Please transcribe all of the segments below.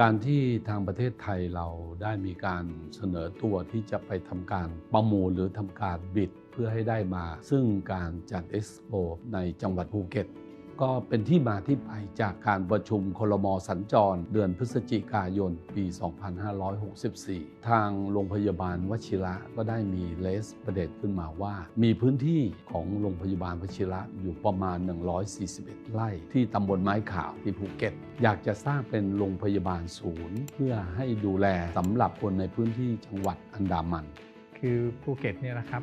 การที่ทางประเทศไทยเราได้มีการเสนอตัวที่จะไปทำการประมูลหรือทำการบิดเพื่อให้ได้มา ซึ่งการจัดเอ็กซ์โปในจังหวัดภูเก็ต ก็เป็นที่มาที่ไปจากการประชุมคลมสัญจร เดือนพฤศจิกายนปี 2564 ทางโรงพยาบาลวชิระก็ได้มีเลสประเด็นขึ้นมาว่า มีพื้นที่ของโรงพยาบาลวชิระอยู่ประมาณ 141 ไร่ ที่ตำบลไม้ขาวที่ภูเก็ต อยากจะสร้างเป็นโรงพยาบาลศูนย์ เพื่อให้ดูแลสำหรับคนในพื้นที่จังหวัดอันดามัน คือภูเก็ตเนี่ยนะครับ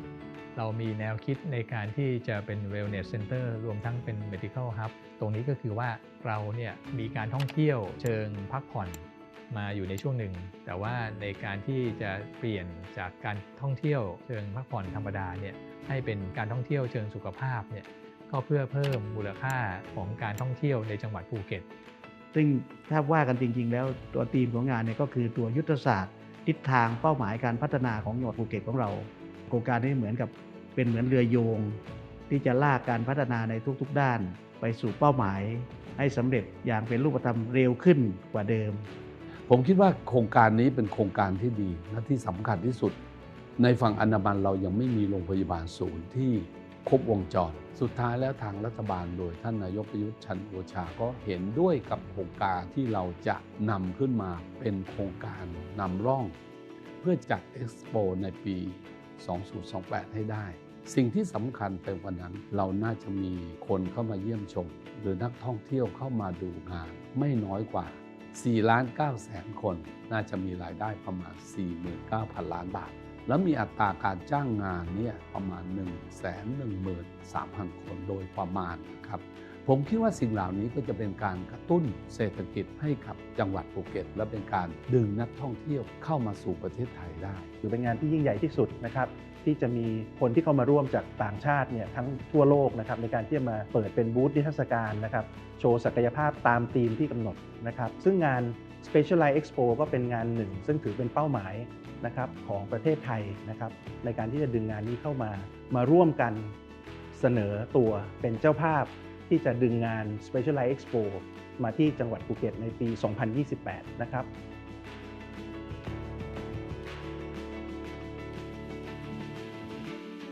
เรามีแนวคิดในการที่จะเป็น wellness center รวมทั้งเป็น medical hub ตรงนี้ก็คือว่าเราเนี่ยมีการท่องเที่ยวเชิงพักผ่อนมาอยู่ในช่วงหนึ่ง แต่ว่าในการที่จะเปลี่ยนจากการท่องเที่ยวเชิงพักผ่อนธรรมดาเนี่ยให้เป็นการท่องเที่ยวเชิงสุขภาพเนี่ยก็เพื่อเพิ่มมูลค่าของการท่องเที่ยวในจังหวัดภูเก็ต ซึ่งถ้าว่ากันจริง ๆ แล้วตัวธีมของงานเนี่ยก็คือตัวยุทธศาสตร์ ทิศทางเป้าหมายการพัฒนาของจังหวัดภูเก็ตของเรา ครงการนี้เหมือนกับเป็นเหมือนเรือโยง ที่จะลากการพัฒนาในทุกๆด้าน ไปสู่เป้าหมาย ให้สำเร็จอย่างเป็นรูปธรรมเร็วขึ้นกว่าเดิม ผมคิดว่าโครงการนี้เป็นโครงการที่ดีและที่สำคัญที่สุด ในฝั่งอันดามันเรายังไม่มีโรงพยาบาลศูนย์ที่ครบวงจร สุดท้ายแล้วทางรัฐบาลโดยท่านนายกประยุทธ์ชันโอชาก็เห็นด้วยกับโครงการที่เราจะนำขึ้นมาเป็นโครงการนำร่อง เพื่อจัดเอ็กซ์โปในปี 2028 ให้ได้ สิ่งที่สำคัญไปกว่านั้น เราน่าจะมีคนเข้ามาเยี่ยมชม หรือนักท่องเที่ยวเข้ามาดูงาน ไม่น้อยกว่า 4 ล้าน9แสนคน น่าจะมีรายได้ประมาณ 49,000 ล้านบาท แล้วมีอัตราการจ้างงานเนี่ยประมาณ 1 1 3 0 0 0 คนโดยประมาณนะครับ ผมคิดว่าสิ่งเหล่านี้ก็จะเป็นการกระตุ้นเศรษฐกิจให้กับจังหวัดภูเก็ต และเป็นการดึงนักท่องเที่ยวเข้ามาสู่ประเทศไทยได้ถือเป็นงานที่ยิ่งใหญ่ที่สุดนะครับที่จะมีคนที่เข้ามาร่วมจากต่างชาติเนี่ยทั้งทั่วโลกนะครับในการที่จะมาเปิดเป็นบูธนิทรรศการนะครับโชว์ศักยภาพตามธีมที่กำหนดนะครับซึ่งงาน Specialized Expo ก็เป็นงานหนึ่ง ซึ่งถือเป็นเป้าหมายนะครับของประเทศไทยนะครับในการที่จะดึงงานนี้เข้ามามาร่วมกันเสนอตัวเป็นเจ้าภาพ ที่จะดึงงาน Specialized Expo มาที่จังหวัดภูเก็ตในปี 2028 นะครับ